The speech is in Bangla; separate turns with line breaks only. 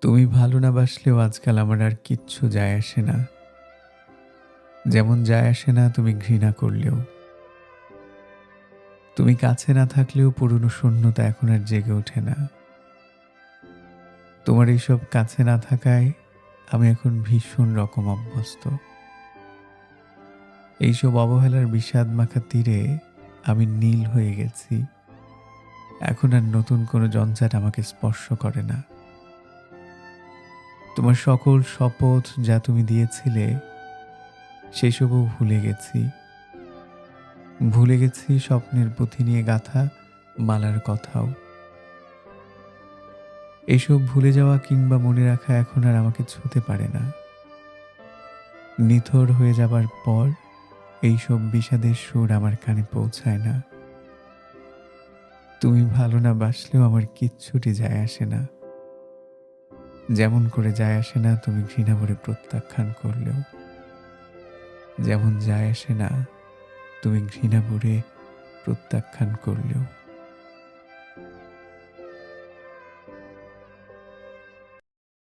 তুমি ভালো না বাসলেও আজকাল আমার আর কিচ্ছু যায় আসে না। যেমন যায় আসে না, তুমি ঘৃণা করলেও। তুমি কাছে না থাকলেও পুরনো শূন্যতা এখন আর জেগে ওঠে না। তোমার এইসব কাছে না থাকায় আমি এখন ভীষণ রকম অভ্যস্ত। এইসব অবহেলার বিষাদ মাখা তীরে আমি নীল হয়ে গেছি। এখন আর নতুন কোনো জঞ্জাট আমাকে স্পর্শ করে না। তোমার সকল শপথ যা তুমি দিয়েছিলে, সেসবও ভুলে গেছি। ভুলে গেছি স্বপ্নের পুঁথি নিয়ে গাথা মালার কথাও। এসব ভুলে যাওয়া কিংবা মনে রাখা এখন আর আমাকে ছুতে পারে না। নিথর হয়ে যাবার পর এইসব বিষাদের সুর আমার কানে পৌঁছায় না। তুমি ভালো না বাসলেও আমার কিচ্ছুটি যায় আসে না। যেমন করে যায় আসে না, তুমি ঘৃণা ভরে প্রত্যাখ্যান করলেও। যেমন যায় আসে না, তুমি ঘৃণা ভরে প্রত্যাখ্যান করলেও।